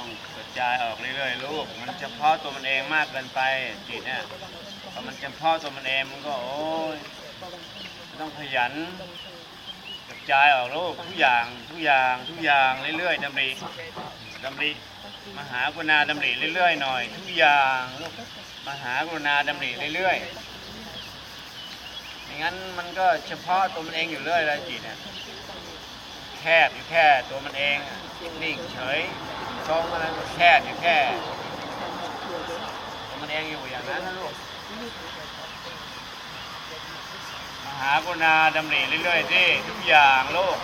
ต้องกระจายออกเรื่อยๆลูก มันเฉพาะตัวมันเองมากเกินไปจิตเนี่ยพอมันเฉพาะตัวมันเองมันก็โอ้ยต้องขยันกระจายออกลูกทุกอย่างทุกอย่างทุกอย่างเรื่อยๆดำริดำริมหากรุณาดำริเรื่อยๆหน่อย ทุกอย่างลูกมหากรุณาดำริเรื่อยๆไม่งั้นมันก็เฉพาะตัวมันเองอยู่เรื่อยเลยจิตเนี่ยแคบอยู่แค่ตัวมันเองนิ่งเฉย ทรงอะไรก็แคบอยู่แค่ มันเองอยู่อย่างนั้นนะลูกมหากรุณาดำริเรื่อยๆสิทุกอย่างลูก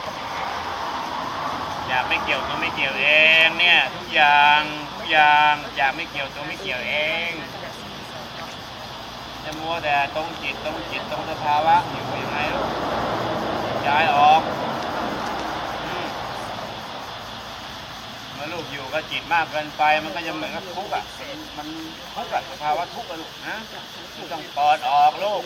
อยากไม่เกี่ยวตัวไม่เกี่ยวเองเนี่ยทุกอย่างทุกอย่างอยากไม่เกี่ยวตัวไม่เกี่ยวเองจะมัวแต่ตรงจิตตรงจิตตรงสภาวะอยู่ยังไงลูกย้ายออก เมื่ อลูกอจิตมากเกินไปมันก็จะเหมือนกับทุกข์อะ มันทุกข์อะสภาวะทุกข์อะลูกนะต้องปลดออกลูก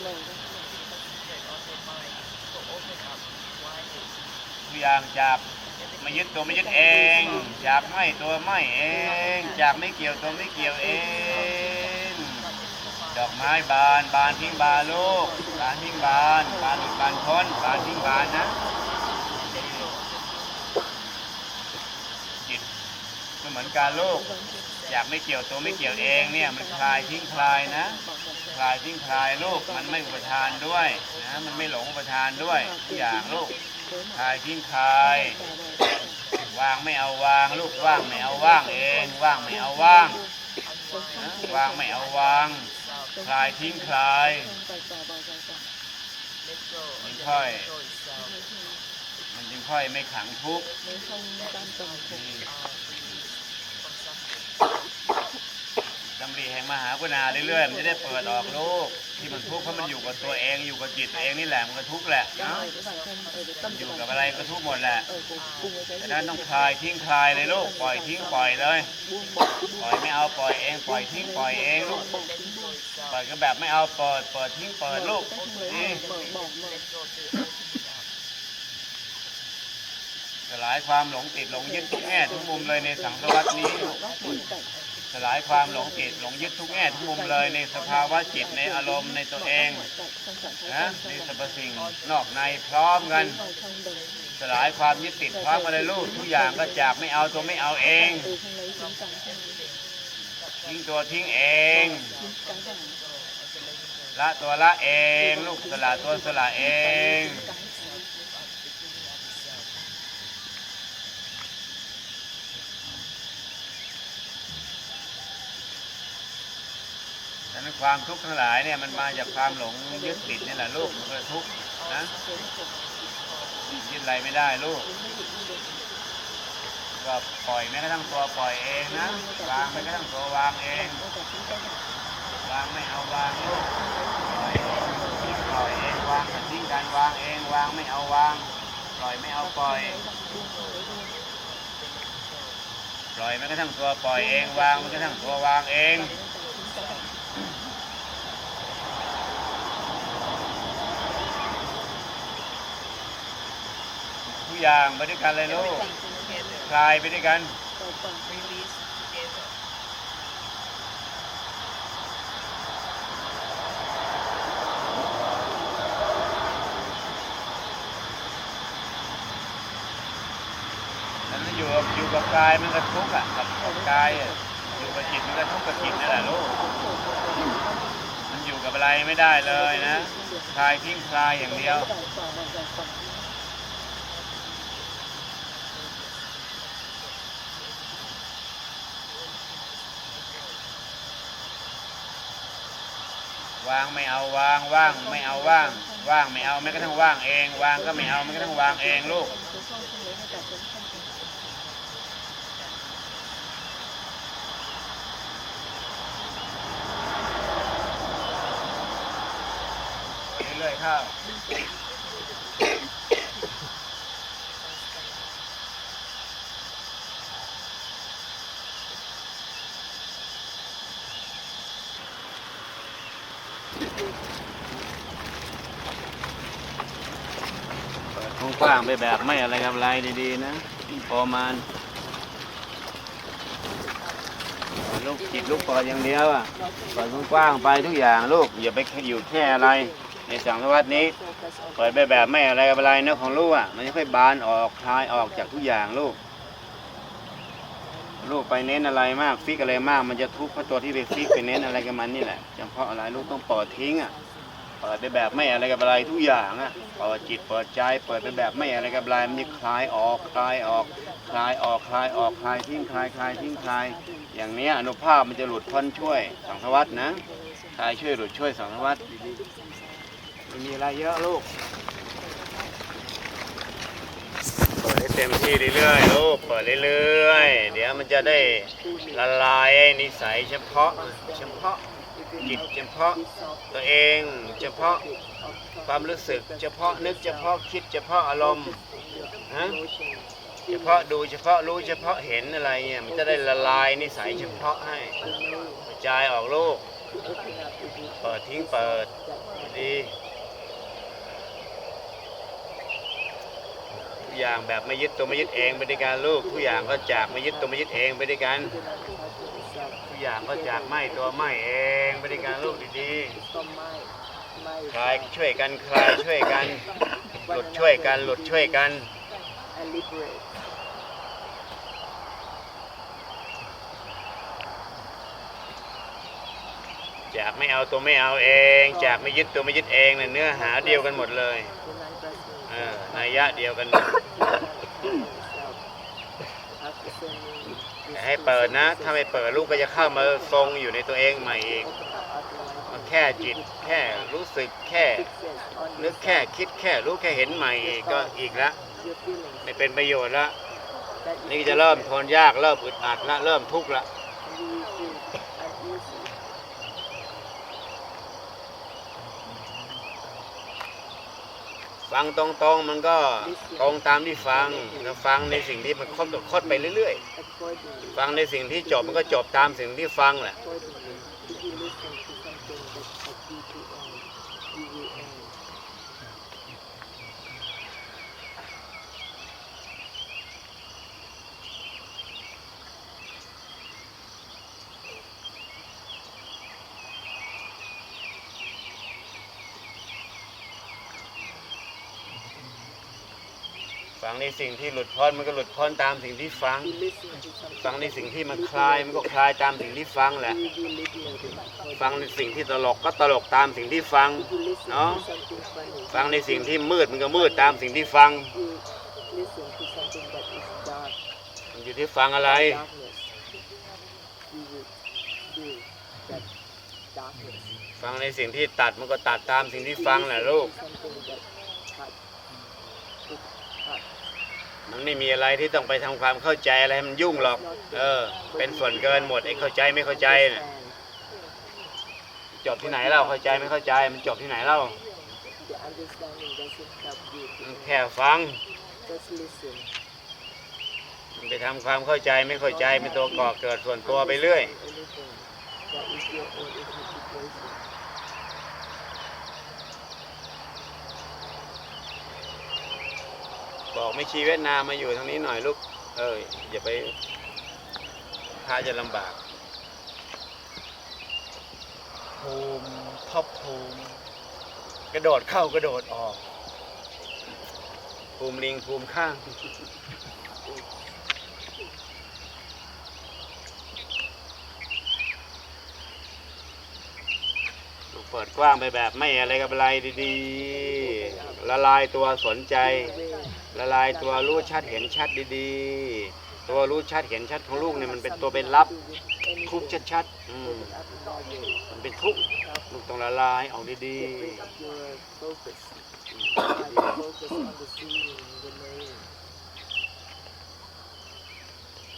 ทุกอย่างจากไม่ยึดตัวไม่ยึดเอง จากไม่ตัวไม่เอง จากไม่เกี่ยวตัวไม่เกี่ยวเอง ดอกไม้บานบานทิ้งบานลูกบานทิ้งบานบานหลุดบานพ้นบานทิ้งบานนะ จิตก็ เหมือนการลูก อยากไม่เกี่ยวตัวไม่เกี่ยวเองเนี่ยมันคลายทิ้งคลายนะ คลายทิ้งคลายลูกมันไม่อุปทานด้วยนะมันไม่หลงอุปทานด้วยทุกอย่างลูกคลายทิ้งคลายวางไม่เอาวางลูกว่างไม่เอาว่างเองว่างไม่เอาว่างวางไม่เอาวางคลายทิ้งคลายมันค่อย มันจึงค่อยไม่ขังทุกข์ ดำริแห่งมหากุณาเรื่อยๆมันจะได้เปิดออกลูกที่มันทุกข์เพราะมันอยู่กับตัวเองอยู่กับจิตตัวเองนี่แหละมันก็ทุกข์แหละเนาะอยู่กับอะไรก็ทุกข์หมดแหละดังนั้นต้องคลายทิ้งคลายเลยลูกปล่อยทิ้งปล่อยเลยปล่อยไม่เอาปล่อยเองปล่อยทิ้งปล่อยเองลูกปล่อยก็แบบไม่เอาเปิดเปิดทิ้งเปิดลูกนี่ สลายความหลงติดหลงยึดทุกแง่ทุกมุมเลยในสังสารวัตนี้ลูกสลายความหลงติดหลงยึดทุกแง่ทุกมุมเลยในสภาวะจิตในอารมณ์ในตัวเองนะในสรรพสิ่งนอกในพร้อมกันสลายความยึดติดพร้อมกันเลยลูกทุกอย่างก็จากไม่เอาตัวไม่เอาเอง ทิ้งตัวทิ้งเองละตัวละเอง ลูกสละตัวสละเองันั้นความทุกข์ทั้งหลายเนี่ยมันมาจากความหลงยึดติดนี่แหละลูกมันก็ทุกข์นะยึดอะไรไม่ได้ลูก ก็ปล่อยแม้กระทั่งตัวปล่อยเองนะวางแม้กระทั่งตัววางเองวางไม่เอาวางลูกปล่อยเองปล่อยเองวางกันทิ้งกันวางเองวางไม่เอาวางปล่อยไม่เอาปล่อยปล่อยแม้กระทั่งตัวปล่อยเองวางแม้กระทั่งตัววางเอง อย่างไปด้วยกันเลยลูก คลายไปด้วยกันแต่ถ้าอยู่กับอยู่กับกายมันก็ทุกข์อะกับกับกายอะอยู่กับจิตมันก็ทุกข์กับจิตนั่นแหละลูก มันอยู่กับอะไรไม่ได้เลยนะ คลายทิ้งคลายอย่างเดียว วางไม่เอาวางว่างไม่เอาว่าง ว่างไม่เอาแม้กระทั่งว่างเอง วางก็ไม่เอาแม้กระทั่งวางเองลูกเรื่อยๆเข้าางไปแบบไม่อะไรกับอะไรดีๆนะพอมานลูกจิตลูกปิดอย่างเดียวอะปิดกว้างๆไปทุกอย่างลูกอย่าไปอยู่แค่อะไร ในสังสวัตนี้เปิดไปแบบไม่อะไรกับอะไรเนื้อของลูกอะมันจะค่อยบานออกคลายออกจากทุกอย่างลูก ลูกไปเน้นอะไรมากฟิกอะไรมาก มันจะทุกข์เพราะตัวที่ไปฟิกไปเน้นอะไรกับมันนี่แหละจำเพาะอะไรลูกต้องเปิดทิ้งอะ เปิดไปแบบไม่อะไรกับอะไรทุกอย่างอะเปิดจิตเปิดใจเปิดไปแบบไม่อะไรกับอะไรมันจะคลายออกคลายออกคลายออกคลายออกคลายทิ้งคลายคลายทิ้งคลาย อย่างนี้อนุภาพมันจะหลุดพ้นช่วยสังสารวัตนะคลายช่วยหลุดช่วยสังสารวัตไม่มีอะไรเยอะลูกเปิดให้เต็มที่เรื่อยๆลูกเปิดเรื่อยๆเดี๋ยวมันจะได้ละลายนิสัยเฉพาะเฉพาะ จิตเฉพาะตัวเอง เฉพาะความรู้สึก เฉพาะนึกเฉพาะคิดเฉพาะอารมณ์ฮะเฉพาะดูเฉพาะรู้เฉพาะเห็นอะไรเนี่ยมันจะได้ละลายนิสัยเฉพาะให้กระจายออกลูกเปิดทิ้งเปิดดีทุกอย่างแบบไม่ยึดตัวไม่ยึดเองไปด้วยกันลูกทุกอย่างก็จากไม่ยึดตัวไม่ยึดเองไปด้วยกัน อย่างก็จากไม่ตัวไม่เองไปด้วยกันลูกดีๆคลายช่วยกันคลายช่วยกัน หลุดช่วยกัน หลุดช่วยกันจากไม่เอาตัวไม่เอาเอง จากไม่ยึดตัวไม่ยึดเองเนี่ยเนื้อหาเดียวกันหมดเลยเออนัยยะเดียวกันหมด อย่าให้เปิดนะ ถ้าไม่เปิดลูกก็จะเข้ามาทรงอยู่ในตัวเองใหม่อีกมันแค่จิตแค่รู้สึกแค่นึกแค่คิดแค่รู้แค่เห็นใหม่อีกก็อีกละไม่เป็นประโยชน์ละนี่จะเริ่มทนยากเริ่มอึดอัดละเริ่มทุกข์ละ ฟังตรงๆมันก็ตรงตามที่ฟังแล้วฟังในสิ่งที่มันคดคดไปเรื่อยๆ ฟังในสิ่งที่จบมันก็จบตามสิ่งที่ฟังแหละ ฟังในสิ่งที่หลุดพ้นมันก็หลุดพ้นตามสิ่งที่ฟัง ฟังในสิ่งที่มันคลายมันก็คลายตามสิ่งที่ฟังแหละ ฟังในสิ่งที่ตลกก็ตลกตามสิ่งที่ฟังเนาะฟังในสิ่งที่มืดมันก็มืดตามสิ่งที่ฟังมันอยู่ที่ฟังอะไรฟังในสิ่งที่ตัดมันก็ตัดตามสิ่งที่ฟังแหละลูก มัน ไม่มีอะไรที่ต้องไปทำความเข้าใจอะไรให้มันยุ่งหรอก เออ เป็นส่วนเกินหมดไอ้เข้าใจไม่เข้าใจน่ะจบที่ไหนเล่าเข้าใจไม่เข้าใจ มันจบที่ไหนเล่ามันแค่ฟังมันไปทำความเข้าใจไม่เข้าใจเป็นตัวก่อเกิดส่วนตัวไปเรื่อย บอกไม่ชีเวียดนามมาอยู่ทางนี้หน่อยลูก เอออย่าไปพาจะลำบากภูมิท็อปภูมิกระโดดเข้ากระโดดออก ภูมิลิงภูมิข้าง เปิดกว้างไปแบบไม่อะไรกับอะไรดีๆ ละลายตัวสนใจ ละลายตัวรู้ชัดเห็นชัดดีๆ ตัวรู้ชัดเห็นชัดของลูกเนี่ยมันเป็นตัวเป็นลับทุกชัดๆอืมมันเป็นทุกลูกต้องละลายออกดีๆ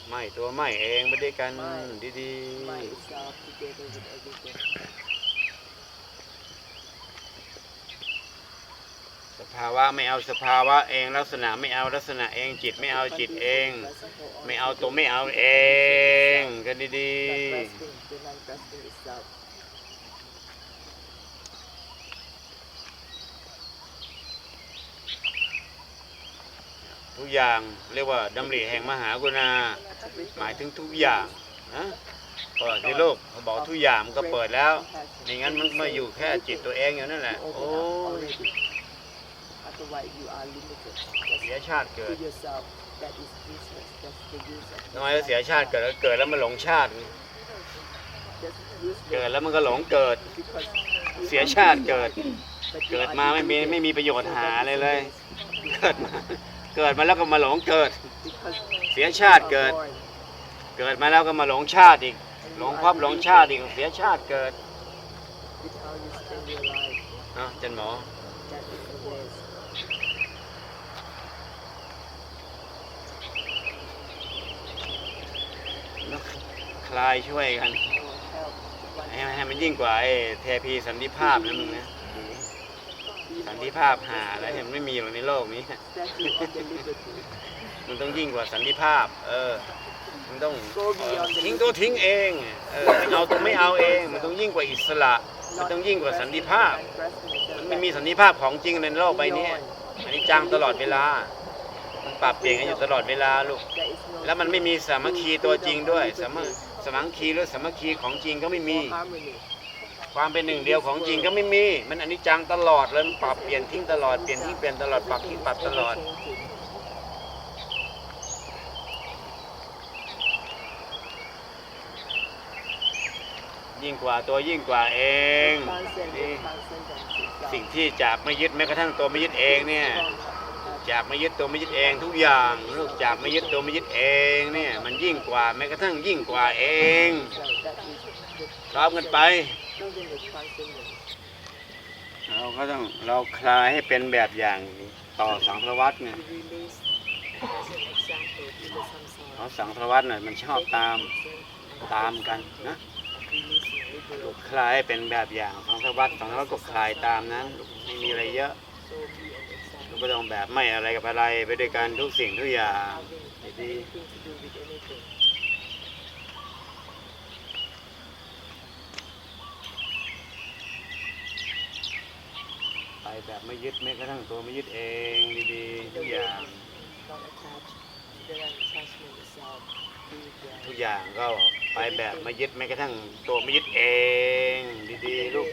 ไม่ตัวไม่เองไม่ได้กันดีๆ ภาวะไม่เอาสภาวะเองลักษณะไม่เอาลักษณะเองจิตไม่เอาจิตเอง ไม่เอาตัวไม่เอาเองกันดีๆทุกอย่างเรียกว่าดำริแห่งมหากรุณา หมายถึงทุกอย่างนะเปิดที่ลูกเขาบอกทุกอย่างมันก็เปิดแล้วไม่งั้นมันมาอยู่แค่จิตตัวเองอย่างนั้นแหละโอ้ Otherwise, you are limited. เสียชาติเกิด To yourself, that is useless. That's the use of น้อยแล้วเสียชาติเกิดแล้วเกิดแล้วมันหลงชาติ That's เกิด useless แล้วมันก็หลงเกิด because เสียชาติเกิดเกิดมาไม่มี ไม่มีประโยชน์หาเลยเลย เกิดมา เกิดมาแล้วก็มาหลงเกิด because เสียชาติเกิดเกิดมาแล้วก็มาหลงชาติอีก หลงภพหลงชาติอีก เสียชาติเกิด It's how you spend your life. เนาะอาจันหมอ That is the waste. แล้วค ลายช่วยกันให้ให้มันยิ่งกว่าไอ้เทพีสันติภาพนะมึงนะสันติภาพหาอะไรเนี่ยมันไม่มีหรอกในโลกนี้ มันต้องยิ่งกว่าสันติภาพ เออ มันต้องทิ้งตัวทิ้งเองเออไม่เอาตัวไม่เอาเอง มันต้องยิ่งกว่าอิสระ มันต้องยิ่งกว่าสันติภาพ มันไม่มีสันติภาพของจริงในโลกใบนี้อันนี้จังตลอดเวลามันปรับเปลี่ยนกันอยู่ตลอดเวลาลูก แล้วมันไม่มีสามัคคีตัวจริงด้วยสามัค สามัคคีหรือสามัคคีของจริงก็ไม่มี harmony. ความเป็นหนึ่งเดียวของจริงก็ไม่มี มันอนิจจังตลอดเลยมันปรับเปลี่ยนทิ้งตลอดเปลี่ยนทิ้งเปลี่ยนตลอดปรับทิ้งปรับตลอด ยิ่งกว่าตัวยิ่งกว่าเอง Transcend นี่ it, transcend and สิ่งที่จากไม่ยึดแม้กระทั่งตัวไม่ยึดเองเนี่ย จากไม่ยึดตัวไม่ยึดเองทุกอย่างลูกจากไม่ยึดตัวไม่ยึดเองเนี่ยมันยิ่งกว่าแม้กระทั่งยิ่งกว่าเองพร้อมกันไป เราก็ต้องเราคลายให้เป็นแบบอย่างต่อสังสารวัตรเนี่ยเพราะสังสารวัตรเนี่ยมันชอบตามตามกันนะคลายให้เป็นแบบอย่างสังสารวัตรสังสารวัตรก็คลายตามนั้นไม่มีอะไรเยอะ ลูกก็ต้องแบบไม่อะไรกับอะไรไปด้วยกันทุกสิ่งทุกอย่างดีๆไปแบบไม่ยึดแม้กระทั่งตัวไม่ยึดเองดีๆทุกอย่าง ทุกอย่างก็ไปแบบไม่ยึดแม้กระทั่งตัวไม่ยึดเองดีๆลูก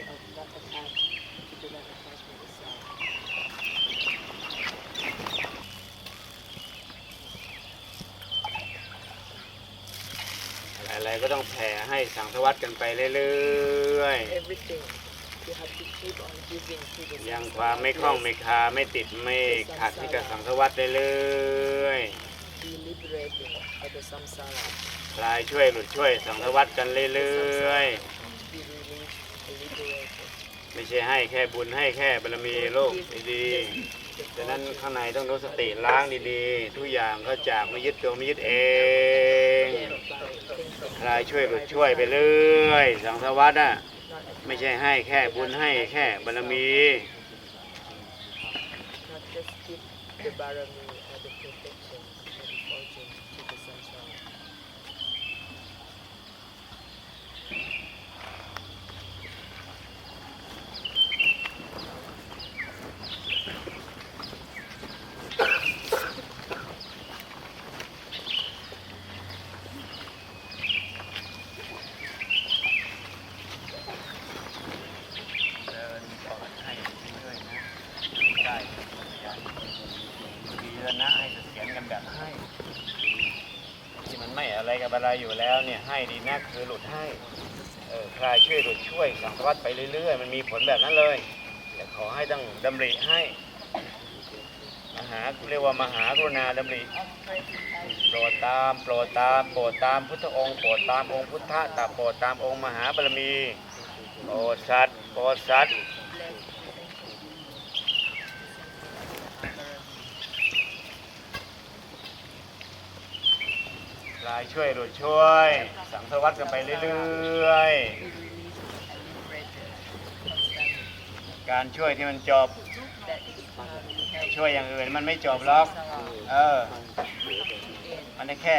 อะไรๆก็ต้องแผ่ให้สังสวัสดกันไปเรื่อย Everything you have to keep on giving to the ๆ ยังความไม่คล่องไม่คาไม่ติดไม่ขัดให้กับสังสวัสดเรื่อย be liberating of the samsara ๆคลายช่วยหลุดช่วยสังสวัสดกันเรื่อย be released and liberated ๆ ไม่ใช่ให้แค่บุญให้แค่บารมีโลกดีๆ ฉะนั้นข้างในต้องรู้สติล้างดีๆ ทุกอย่างก็จากไม่ยึดตัวไม่ยึดเองครช่วยก็ช่วยไปเรื่อยสังสวัสดอะไม่ใช่ให้แค่บุญให้แค่บารมี not just give the barami or the protection or the fortune to the samsara เดินต่อให้เรื่อยๆนะได้ยันดีแล้วนะให้เสถียรกันแบบให้ ที่มันไม่อะไรกับ อยู่แล้วเนี่ยให้ดีนะคือหลุดให้เออคลายช่วยหลุดช่วยสังสวัสดไปเรื่อยๆ มันมีผลแบบนั้นเลยแต่ขอให้ต้องดำริให้มหาเรียกว่ามหากรุณาดำริโปรดตามโปรดตามโปรดตามพุทธองค์โปรดตามองค์พุทธะตาโปรดตามองค์มหาบารมีโปรดสัตว์โปรดสัตว์ ลายช่วยหลุดช่วย สังสวัสดิ์กันไปเรื่อยๆ การช่วยที่มันจบ ช่วยอย่างอื่นมันไม่จบหรอก เออ มันแค่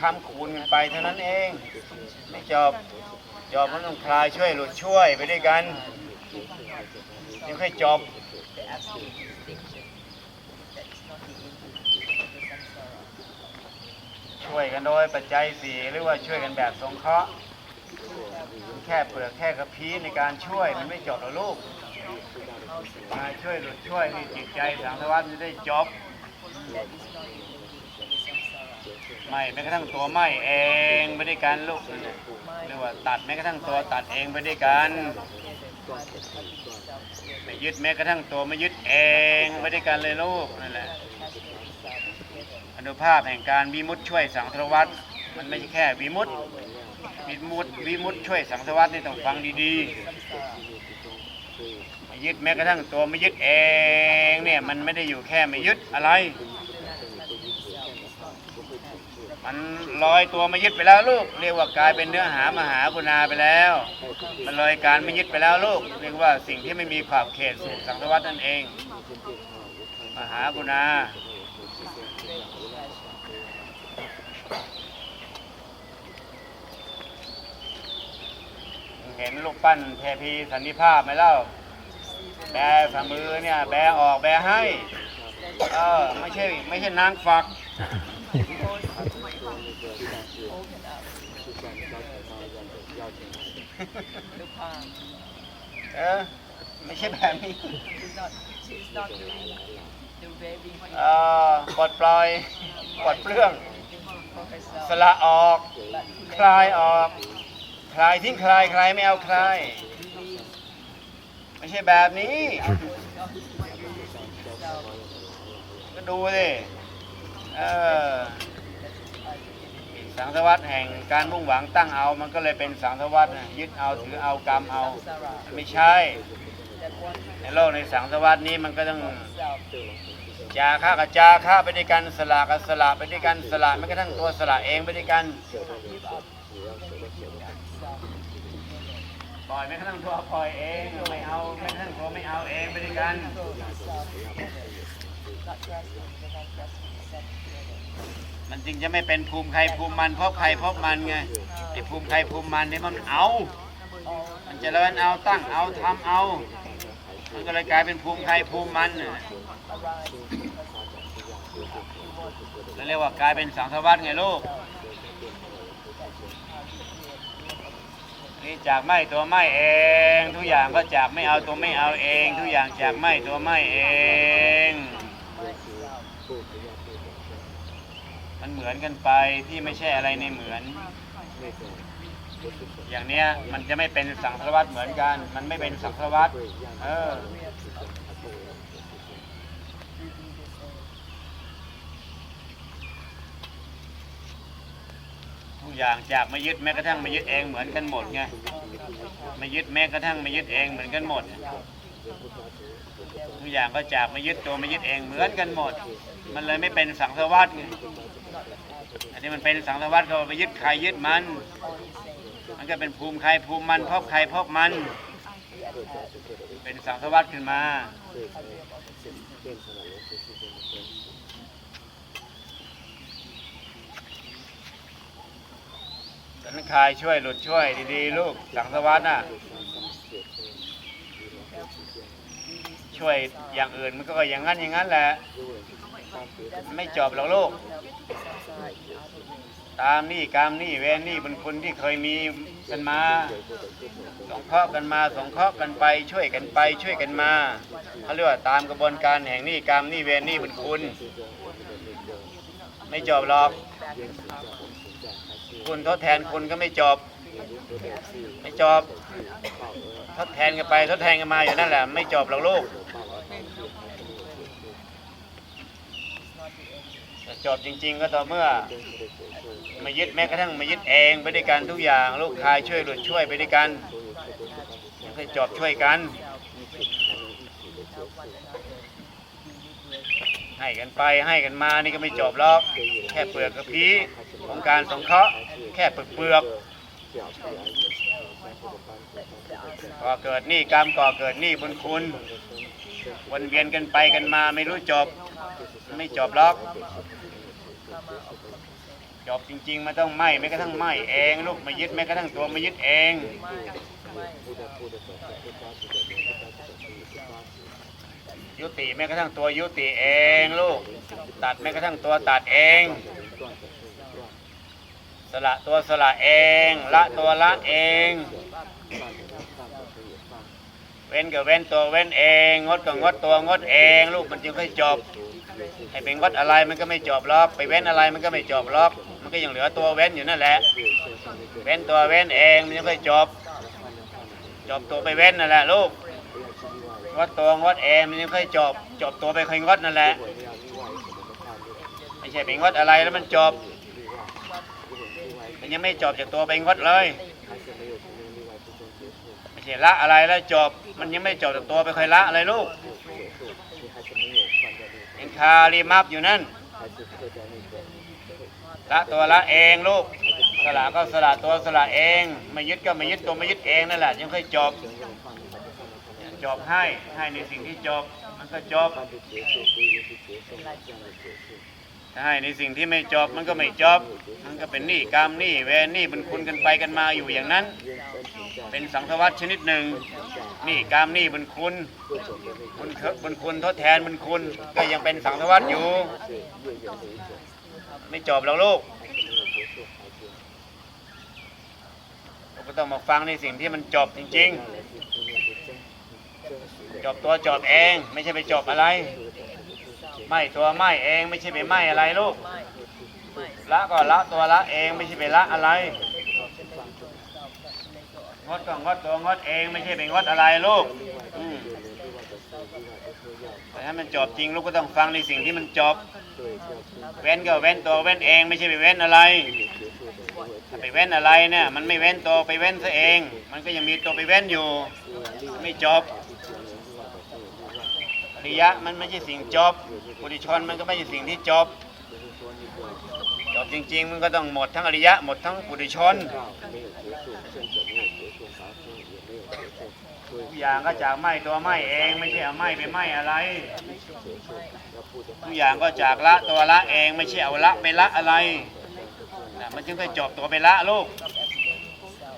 คำคูณกันไปเท่านั้นเอง ไม่จบ จบมันต้องคลายช่วยหลุดช่วยไปด้วยกันยังค่อยจบ the absolute distinction that is not the entity of the samsara ช่วยกันโดยปัจจัยสี่หรือว่าช่วยกันแบบสงเคราะห์แค่เปลือกแค่กระพี้ในการช่วยมันไม่จบหรอกลูกมาช่วยหลุดช่วยนี่จิตใจสังสารวัตจะได้จบไม่แม้กระทั่งตัวไหมเองไม่ได้การลูกเรียกว่าตัดแม้กระทั่งตัวตัดเองไม่ได้การไม่ยึดแม้กระทั่งตัวไม่ยึดเองไม่ได้การเลยลูกนั่นแหละ นุภาพแห่งการวิมุติช่วยสังสารวัตมันไม่ใช่แค่วิมุติวิมุติวิมุติช่วยสังสารวัตนี่ต้องฟังดีๆไม่ยึดแม้กระทั่งตัวไม่ยึดเองเนี่ยมันไม่ได้อยู่แค่ไม่ยึดอะไร มันลอยตัวมายึดไปแล้วลูก เรียกว่ากลายเป็นเนื้อหามหากุณาไปแล้ว มันลอยการไม่ยึดไปแล้วลูก เรียกว่าสิ่งที่ไม่มีขอบเขตสู่สังสารวัตนั่นเอง มหากุณา เห็นลูกปั้นเทพีสันนิภาพไหมเล่า แบฝ่ามือเนี่ย แบออกแบให้ เออ ไม่ใช่ ไม่ใช่นางฝัก เออ ไม่ใช่แบบนี้ เออปลดปล่อย ปลดเปลื้อง สละออก คลายออก คลายทิ้งคลายคลายไม่เอาคลาย ไม่ใช่แบบนี้ ก็ดูสิเออสังสวัตแห่งการมุ่งหวังตั้งเอา มันก็เลยเป็นสังสวัตนะยึดเอาถือเอากรรมเอา ไม่ใช่ ในโลกในสังสวัตนี้มันก็ต้องจาค่ากับจาค่าไปด้วยกันสละกับสละไปด้วยกันสละแม้กระทั่งตัวสละเองไปด้วยกัน ปล่อยแม้กระทั่งตัวปล่อยเองไม่เอาแม้กระทั่งตัวไม่เอาเองไปด้วยกันมันจึงจะไม่เป็นภูมิใครภูมิมันเพราะใครเพราะมันไงไอ้ภูมิใครภูมิมันนี่มันเอา มันเจริญเอาตั้งเอาทำเอา มันก็เลยกลายเป็นภูมิใครภูมิมันน่ะแล้วเรียกว่ากลายเป็นสังสารวัตไงลูก นี่จากไม่ตัวไม่เอง ทุกอย่างก็จากไม่เอาตัวไม่เอาเอง ทุกอย่างจากไม่ตัวไม่เอง มันเหมือนกันไปที่ไม่ใช่อะไรในเหมือน อย่างเนี้ยมันจะไม่เป็นสังสารวัตเหมือนกัน มันไม่เป็นสังสารวัตเออ ทุกอย่างจากไม่ยึดแม้กระทั่งไม่ยึดเองเหมือนกันหมดไงไม่ยึดแม้กระทั่งไม่ยึดเองเหมือนกันหมดทุกอย่างก็จากไม่ยึดตัวไม่ยึดเองเหมือนกันหมด มันเลยไม่เป็นสังสารวัตไงอันนี้มันเป็นสังสารวัตก็ไปยึดใครยึดมัน มันก็เป็นภูมิใครภูมิมันพราะใครพราะมัน เป็นสังสารวัตขึ้นมา สันคายช่วยหลุดช่วยดีๆลูกสังสวัสดน่ะช่วยอย่างอื่นมันก็อย่างนั้นอย่างนั้นแหละ ไม่จบหรอกลูก ตามนี่กรรมนี่เวรนี่บุญคุณที่เคยมีกันมาสงเคราะห์กันมาสงเคราะห์กันไป ช่วยกันไป ช่วยกันมาเขาเรียกว่าตามกระบวนการแห่งนี่กรรมนี่เวรนี่บุญคุณ ไม่จบหรอก คุณทดแทนคุณก็ไม่จบ ไม่จบทดแทนกันไปทดแทนกันมาอยู่นั่นแหละ ไม่จบหรอกลูกจะจบจริง ๆ ก็ต่อเมื่อ มายึดแม้กระทั่งมายึดเองไปด้วยกันทุกอย่าง ลูกชายช่วยหลุดช่วยไปด้วยกันไม่เคยจบช่วยกัน ให้กันไปให้กันมานี่ก็ไม่จบหรอก แค่เปลือกกระพี้ของการสงเคราะห์ ค่เปลือกเปลือกก่อเกิดหนี่กรรมก่อเกิดหนี่บุญคุณวนเวียนกันไปกันมาไม่รู้จบ ไม่จบหรอก จบจริง ๆ มันต้องไหมแม้กระทั่งไหมเองลูกมายึดแม้กระทั่งตัวมายึดเองยุติแม้กระทั่งตัวยุติเองลูก ตัดแม้กระทั่งตัวตัดเอง สละตัวสละเอง ละตัวละเอง เว้นก็เว้นตัวเว้นเอง งดก็งดตัวงดเอง ลูกมันจึงค่จบให้เป็นงดอะไรมันก็ไม่จบหรอกไปเว้นอะไรมันก็ไม่จบหรอกมันก็ยังเหลือตัวเว้นอยู่นั่นแหละ เว้นตัวเว้นเองมันจึงค่จบ จบตัวไปเว้นนั่นแหละลูกงดตัวงดเองมันยังค่จบ จบตัวไปค่อยงดนั่นแหละไม่ใช่ไปงดอะไรแล้วมันจบ มันยังไม่จบจากตัวไปงดเลยไม่ใช่ละอะไรแล้วจบ มันยังไม่จบจากตัวไปค่อยละอะไรลูกยังคารีมับอยู่นั่นละตัวละเองลูกสละก็สละตัวสละเองไม่ยึดก็ไม่ยึดตัวไม่ยึดเองนั่นแหละยังค่อยจบจบให้ให้ในสิ่งที่จบมันก็จบ ให้ในสิ่งที่ไม่จบมันก็ไม่จบมันก็เป็นหนี้กรรมหนี้เวรหนี้บุญคุณกันไปกันมาอยู่อย่างนั้น เป็นสังสวัตชนิดหนึ่งหนี้กรรมหนี้บุญคุณบุญเคบุญคุณทดแทนบุญคุณก็ยังเป็นสังสวัตอยู่ ไม่จบหรอกลูกเราก็ต้องมาฟังในสิ่งที่มันจบจริง ๆ จบตัวจบเอง ไม่ใช่ไปจบอะไร ไม่ตัวไม่เองไม่ใช่ไปไม่อะไรลูกละก็ละตัวละเองไม่ใช่ไปละอะไรงดก็งดตัวงดเองไม่ใช่ไปงดอะไรลูกแต่ถ้ามันจบจริงลูกก็ต้องฟังในสิ่งที่มันจบ เว้นก็เว้นตัวเว้นเองไม่ใช่ไปเว้นอะไรถ้าไปเว้นอะไรเนี่ยมันไม่เว้นตัวไปเว้นซะเอง มันก็ยังมีตัวไปเว้นอยู่ ไม่จบ ริยะมันไม่ใช่สิ่งจบปุถุชนมันก็ไม่ใช่สิ่งที่จบจบจริง ๆ มันก็ต้องหมดทั้งอริยะหมดทั้งปุถุชนทุกอย่างก็จากไหมตัวไหมเองไม่ใช่เอาไหมไปไหมอะไรทุกอย่างก็จากละตัวละเองไม่ใช่เอาละไปละอะไรนะมันจึงค่จบตัวไปละลูก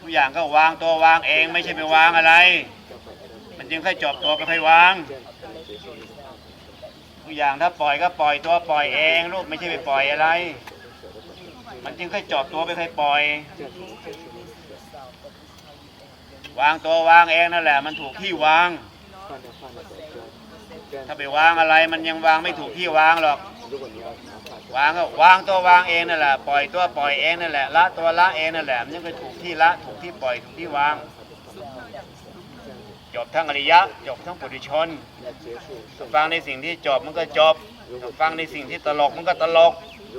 ทุกอย่างก็วางตัววางเองไม่ใช่ไปวางอะไร มันจึงค่อยจบตัวไปค่อยวาง ทุกอย่างถ้าปล่อยก็ปล่อยตัวปล่อยเองลูกไม่ใช่ไปปล่อยอะไร มันจึงค่อยจบตัวไปค่อยปล่อย วางตัววางเองนั่นแหละ มันถูกที่วาง ถ้าไปวางอะไรมันยังวางไม่ถูกที่วางหรอก วางก็วางตัววางเองนั่นแหละปล่อยตัวปล่อยเองนั่นแหละละตัวละเองนั่นแหละมันยังไปถูกที่ละถูกที่ปล่อยถูกที่วาง จบทั้งอริยะ จบทั้งปุถุชน ฟังในสิ่งที่จบมันก็จบ ฟังในสิ่งที่ตลกมันก็ตลก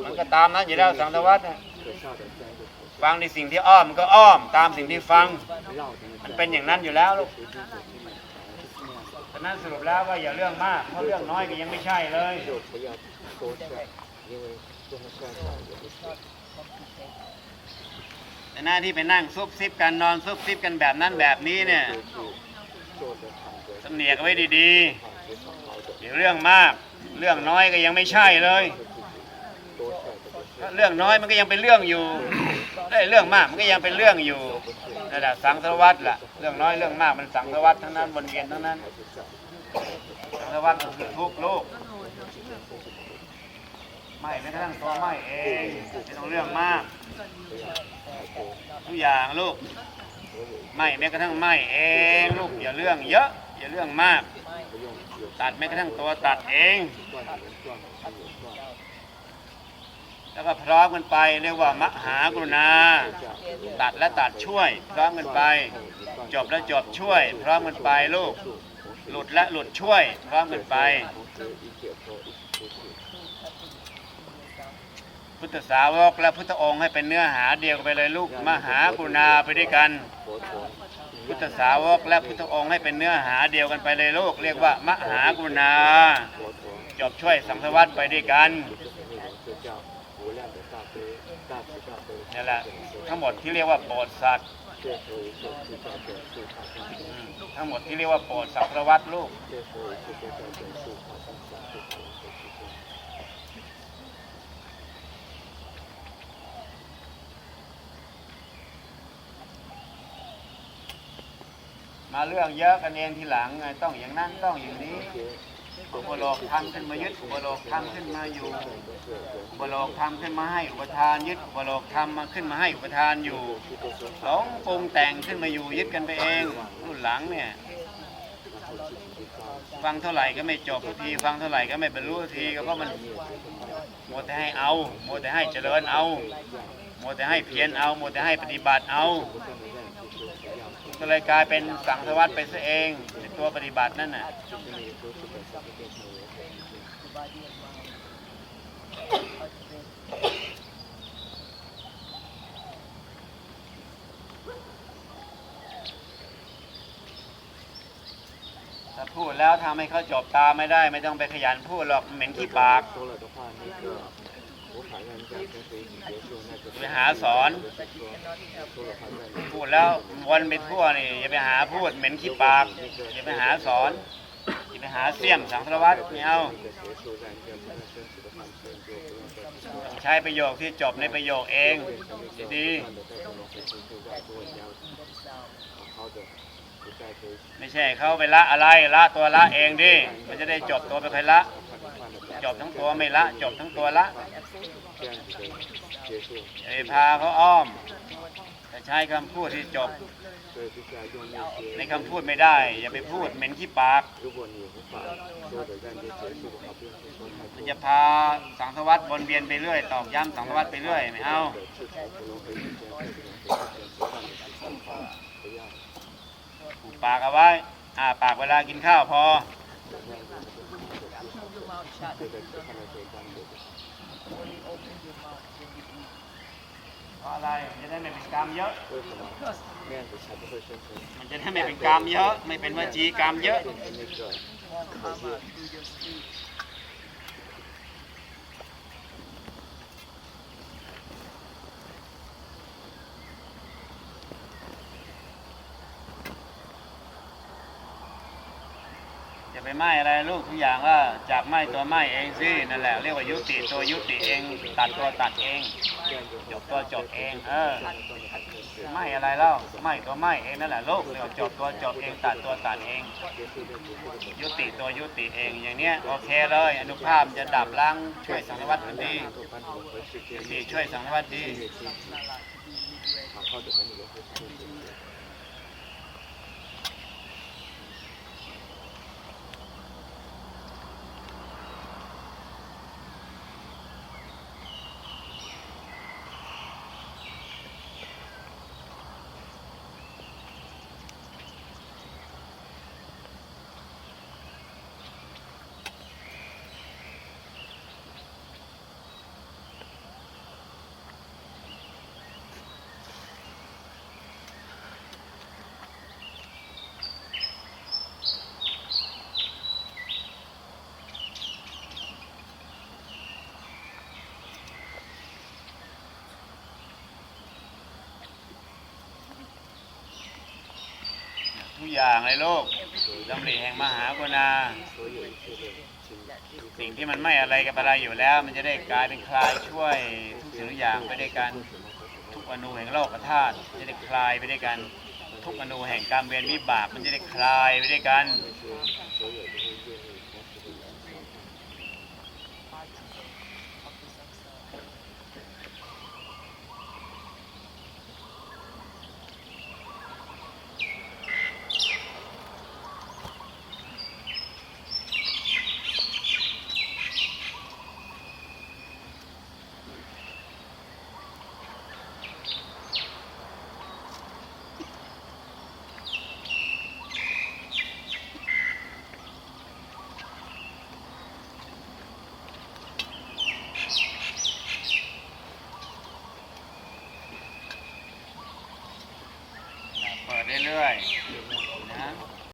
มันก็ตามนั้นอยู่แล้วสังสวัตนะฟังในสิ่งที่อ้อมก็อ้อม ตามสิ่งที่ฟัง มันเป็นอย่างนั้นอยู่แล้วลูกฉะนั้นสรุปแล้วว่าอย่าเรื่องมากเพราะเรื่องน้อยก็ยังไม่ใช่เลยแต่หน้าที่ไปนั่งซุบซิบกันนอนซุบซิบกันแบบนั้นแบบนี้เนี่ย สำเนียกไว้ดีๆเดี๋ยวเรื่องมาก เรื่องน้อยก็ยังไม่ใช่เลยเรื่องน้อยมันก็ยังเป็นเรื่องอยู่ได้เรื่องมากมันก็ยังเป็นเรื่องอยู่นั่นแหละสังสารวัตรล่ะ เรื่องน้อยเรื่องมากมันสังสารวัตรทั้งนั้นวนเวียนทั้งนั้น สังสารวัตรก็คือทุกข์ลูกไม่แม้กระทั่งตัวไม่เองไม่ต้องเรื่องมากทุกอย่างลูก ไม่แม้กระทั่งไม่เองลูกอย่าเรื่องเยอะอย่าเรื่องมาก ตัดแม้กระทั่งตัวตัดเอง แล้วก็พร้อมกันไปเรียกว่ามหากรุณา ตัดและตัดช่วย พร้อมกันไป จบและจบช่วย พร้อมกันไปลูก หลุดและหลุดช่วย พร้อมกันไป พุทธสาวกและพุทธองค์ให้เป็นเนื้อหาเดียวกันไปเลยลูกมหากรุณาไปด้วยกัน พุทธสาวกและพุทธองค์ให้เป็นเนื้อหาเดียวกันไปเลยลูกเรียกว่ามหากรุณา จบช่วยสังสารวัตไปด้วยกันนี่แหละทั้งหมดที่เรียกว่าโปรดสัตว์อืมทั้งหมดที่เรียกว่าโปรดสังสารวัตลูก มาเรื่องเยอะกันเองทีหลังไงต้องอย่างนั้นต้องอย่างนี้อุปโลกธรรมขึ้นมายึดอุปโลกธรรมขึ้นมาอยู่อุปโลกธรรมขึ้นมาให้อุปทานยึดอุปโลกธรรมาขึ้นมาให้อุปทานอยู่หลงปรุงแต่งขึ้นมาอยู่ยึดกันไปเองรุ่นหลังเนี่ยฟังเท่าไหร่ก็ไม่จบทีฟังเท่าไหร่ก็ไม่บรรลุทีก็เพราะมันมัวแต่ให้เอามัวแต่ให้เจริญเอามัวแต่ให้เพียรเอามัวแต่ให้ปฏิบัติเอา ก็เลยกลายเป็นสังสวัสดไปซะเองในตัวปฏิบัตินั่นน่ะถ้าพูดแล้วทำให้เขาจบตาไม่ได้ ไม่ต้องไปขยันพูดหรอกเหม็นขี้ปาก ไปหาสอน พูดแล้ววนไปทั่วนี่อย่าไปหาพูดเหม็นขี้ปากอย่าไปหาสอนอย่าไปหาเสี่ยมสังสารวัตรไม่เอาใช้ประโยคที่จบในประโยคเองดีไม่ใช่เขาไปละอะไรละตัวละเองดิมันจะได้จบตัวไปใครละ จบทั้งตัวไม่ละ จบทั้งตัวละไอ้พาเขาอ้อมใช้คำพูดที่จบ ในคำพูดไม่ได้ อย่าไปพูดเหม็นขี้ปาก มันจะพาสังสวัสดิ์บนเวียนไปเรื่อย ตอกย้ำสังสวัสดิ์ไปเรื่อยไม่เอาปากเอาไว้ อ่าปากเวลากินข้าวพอ that the Can I take one bit? Only open your mouth when you eat. เพราะอะไรมันจะได้ไม่เป็นกรรมเยอะ First of all, may I just have a question first? มันจะได้ไม่เป็นกรรมเยอะ ไม่เป็นวจีกรรมเยอะ And make sure. Want karma through your speech. ไหม้อะไรลูกทุกอย่างก็จากไหม้ตัวไหม้เองสินั่นแหละเรียกว่ายุติตัวยุติเอง ตัดตัวตัดเอง จบตัวจบเอง เออไหม้อะไรเล่าไหม้ตัวไหม้เองนั่นแหละลูกเรียกจบตัวจบเองตัดตัวตัดเอง ยุติตัวยุติเองอย่างเนี้ยโอเคเลย อนุภาพจะดับล้างช่วยสังวัตรดีที่ช่วยสังวัตรดี อย่างในโลกดำริแห่งมหากรณา สิ่งที่มันไม่อะไรกับอะไรอยู่แล้ว มันจะได้กลายเป็นคลายช่วยทุกสิ่งทุกอย่างไปได้วยกันทุกอนูแห่งโลกธาตุจะได้คลายไปได้วยกันทุกอนูแห่งการเวียนวิบากมันจะได้คลายไปได้วยกัน